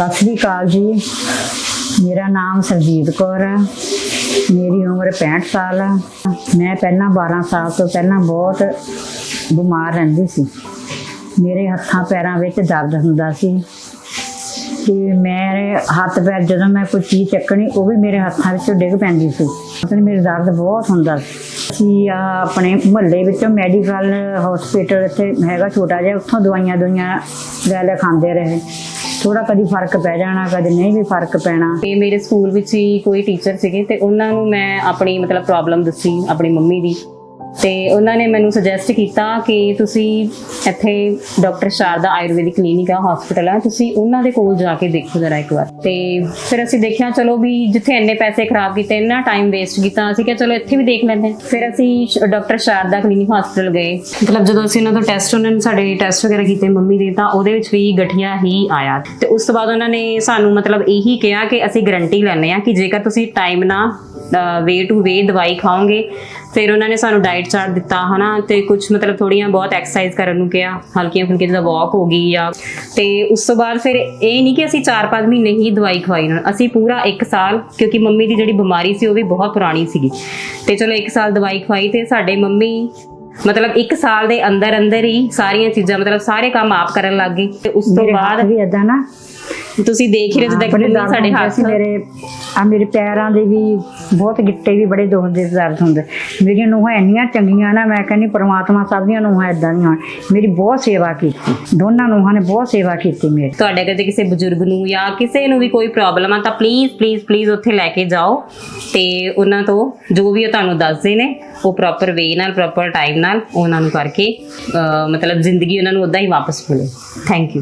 ਸਤਿ ਸ੍ਰੀ ਅਕਾਲ ਜੀ। ਮੇਰਾ ਨਾਮ ਸਰਜੀਤ ਕੌਰ ਹੈ। ਮੇਰੀ ਉਮਰ 65 ਸਾਲ ਹੈ। ਮੈਂ ਪਹਿਲਾਂ 12 ਸਾਲ ਤੋਂ ਪਹਿਲਾਂ ਬਹੁਤ ਬਿਮਾਰ ਰਹਿੰਦੀ ਸੀ। ਮੇਰੇ ਹੱਥਾਂ ਪੈਰਾਂ ਵਿੱਚ ਦਰਦ ਹੁੰਦਾ ਸੀ। ਤੇ ਮੇਰੇ ਹੱਥ ਪੈਰ ਜਦੋਂ ਮੈਂ ਕੋਈ ਚੀਜ਼ ਚੱਕਣੀ, ਉਹ ਵੀ ਮੇਰੇ ਹੱਥਾਂ ਵਿੱਚੋਂ ਡਿੱਗ ਪੈਂਦੀ ਸੀ। ਮਤਲਬ ਮੇਰੇ ਦਰਦ ਬਹੁਤ ਹੁੰਦਾ ਸੀ। ਅਸੀਂ ਆਹ ਆਪਣੇ ਮੁਹੱਲੇ ਵਿੱਚੋਂ ਮੈਡੀਕਲ ਹਸਪੀਟਲ ਇੱਥੇ ਹੈਗਾ ਛੋਟਾ ਜਿਹਾ, ਉੱਥੋਂ ਦਵਾਈਆਂ ਦੁਈਆਂ ਲੈ ਲੈ ਖਾਂਦੇ ਰਹੇ। ਥੋੜਾ ਕਦੀ ਫ਼ਰਕ ਪੈ ਜਾਣਾ, ਕਦੇ ਨਹੀਂ ਵੀ ਫ਼ਰਕ ਪੈਣਾ। ਤੇ ਮੇਰੇ ਸਕੂਲ ਵਿੱਚ ਹੀ ਕੋਈ ਟੀਚਰ ਸੀਗੇ ਤੇ ਉਹਨਾਂ ਨੂੰ ਮੈਂ ਆਪਣੀ ਮਤਲਬ ਪ੍ਰੋਬਲਮ ਦੱਸੀ, ਆਪਣੀ ਮੰਮੀ ਦੀ। ਤੇ ਉਹਨਾਂ ਨੇ ਮੈਨੂੰ ਸੁਜੈਸਟ ਕੀਤਾ ਕਿ ਤੁਸੀਂ ਇੱਥੇ ਡਾਕਟਰ ਸ਼ਾਰਦਾ ਆਯੁਰਵੈਦਿਕ ਕਲੀਨਿਕ ਆ ਹਸਪੀਟਲ ਆ, ਤੁਸੀਂ ਉਹਨਾਂ ਦੇ ਕੋਲ ਜਾ ਕੇ ਦੇਖੋ ਜਰਾ ਇੱਕ ਵਾਰ। ਤੇ ਫਿਰ ਅਸੀਂ ਦੇਖਿਆ, ਚਲੋ ਵੀ ਜਿੱਥੇ ਇੰਨੇ ਪੈਸੇ ਖਰਾਬ ਕੀਤੇ, ਇੰਨਾ ਟਾਈਮ ਵੇਸਟ ਕੀਤਾ, ਅਸੀਂ ਕਿਹਾ ਚਲੋ ਇੱਥੇ ਵੀ ਦੇਖ ਲੈਂਦੇ ਹਾਂ। ਫਿਰ ਅਸੀਂ ਡਾਕਟਰ ਸ਼ਾਰਦਾ ਕਲੀਨਿਕ ਹਸਪੀਟਲ ਗਏ। ਮਤਲਬ ਜਦੋਂ ਅਸੀਂ ਉਹਨਾਂ ਤੋਂ ਟੈਸਟ ਉਹਨਾਂ ਨੇ ਸਾਡੇ ਟੈਸਟ ਵਗੈਰਾ ਕੀਤੇ ਮੰਮੀ ਦੇ, ਤਾਂ ਉਹਦੇ ਵਿੱਚ ਵੀ ਗਠੀਆ ਹੀ ਆਇਆ। ਤੇ ਉਸ ਤੋਂ ਬਾਅਦ ਉਹਨਾਂ ਨੇ ਸਾਨੂੰ ਮਤਲਬ ਇਹੀ ਕਿਹਾ ਕਿ ਅਸੀਂ ਗਾਰੰਟੀ ਲੈਂਦੇ ਆ ਕਿ ਜੇਕਰ ਤੁਸੀਂ ਟਾਈਮ ਨਾਲ ਵੇ ਟੂ ਵੇ ਦਵਾਈ ਖਾਓਗੇ। ਫਿਰ ਉਹਨਾਂ ਨੇ ਸਾਨੂੰ ਡਾਈਟ ਚਾਰਟ ਦਿੱਤਾ ਹਨਾ? ਤੇ ਕੁਝ ਮਤਲਬ ਥੋੜੀਆਂ ਬਹੁਤ ਐਕਸਰਸਾਈਜ਼ ਕਰਨ ਨੂੰ ਕਿਹਾ। ਹਲਕੀਆਂ ਫੁਲਕੀਆਂ ਜਿੱਦਾਂ ਵਾਕ ਹੋ ਗਈ ਜਾਂ ਤੇ ਉਸ ਤੋਂ ਬਾਅਦ ਫਿਰ ਇਹ ਨਹੀਂ ਕਿ ਅਸੀਂ 4-5 ਮਹੀਨੇ ਹੀ ਦਵਾਈ ਖਵਾਈ ਨੂੰ। ਅਸੀਂ ਪੂਰਾ 1 ਸਾਲ ਕਿਉਂਕਿ ਮੰਮੀ ਦੀ ਜਿਹੜੀ ਬਿਮਾਰੀ ਸੀ ਉਹ ਵੀ ਬਹੁਤ ਪੁਰਾਣੀ ਸੀਗੀ। ਤੇ ਚਲੋ 1 ਸਾਲ ਦਵਾਈ ਖਵਾਈ ਤੇ ਸਾਡੇ ਮੰਮੀ ਮਤਲਬ 1 ਸਾਲ ਦੇ ਅੰਦਰ ਅੰਦਰ ਹੀ ਸਾਰੀਆਂ ਚੀਜ਼ਾਂ ਮਤਲਬ ਸਾਰੇ ਕੰਮ ਆਪ ਕਰਨ ਲੱਗ ਗਏ। ਤੇ ਉਸ ਤੋਂ ਬਾਅਦ ਵੀ ਏਦਾਂ ਨਾ ਤੁਸੀਂ ਦੇਖ ਹੀ ਰਹੇ ਜਿੱਦਾਂ ਬੜੇ ਦਰਦ ਸਾਡੇ ਹੁੰਦੇ ਹੱਥ। ਸੀ ਮੇਰੇ। ਆ ਮੇਰੇ ਪੈਰਾਂ ਦੇ ਵੀ ਬਹੁਤ ਗਿੱਟੇ ਵੀ ਬੜੇ ਦੁਖਦੇ ਸੀ ਦਰਦ ਹੁੰਦੇ। ਮੇਰੀਆਂ ਨੂੰਹਾਂ ਇੰਨੀਆਂ ਚੰਗੀਆਂ ਨਾ ਮੈਂ ਕਹਿੰਦੀ ਪ੍ਰਮਾਤਮਾ ਸਭ ਦੀਆਂ ਨੂੰਹਾਂ ਇਦਾਂ ਦੀਆਂ ਹੋਣ। ਮੇਰੀ ਬਹੁਤ ਸੇਵਾ ਕੀਤੀ। ਦੋਨਾਂ ਨੂੰਹਾਂ ਨੇ ਬਹੁਤ ਸੇਵਾ ਕੀਤੀ ਮੇਰੀ। ਤੁਹਾਡੇ ਕਦੇ ਕਿਸੇ ਬਜ਼ੁਰਗ ਨੂੰ ਜਾਂ ਕਿਸੇ ਨੂੰ ਵੀ ਕੋਈ ਪ੍ਰੋਬਲਮ ਆ ਤਾਂ ਪਲੀਜ਼ ਪਲੀਜ਼ ਪਲੀਜ਼ ਉੱਥੇ ਲੈ ਕੇ ਜਾਓ। ਤੇ ਉਹਨਾਂ ਤੋਂ ਜੋ ਵੀ ਉਹ ਤੁਹਾਨੂੰ ਦੱਸਦੇ ਨੇ ਉਹ ਪ੍ਰੋਪਰ ਵੇ ਨਾਲ ਪ੍ਰੋਪਰ ਟਾਈਮ ਨਾਲ ਉਹਨਾਂ ਨੂੰ ਕਰਕੇ ਅਹ, ਮਤਲਬ ਜ਼ਿੰਦਗੀ ਉਹਨਾਂ ਨੂੰ ਉਦਾਂ ਹੀ ਵਾਪਸ ਮਿਲੇ। Thank you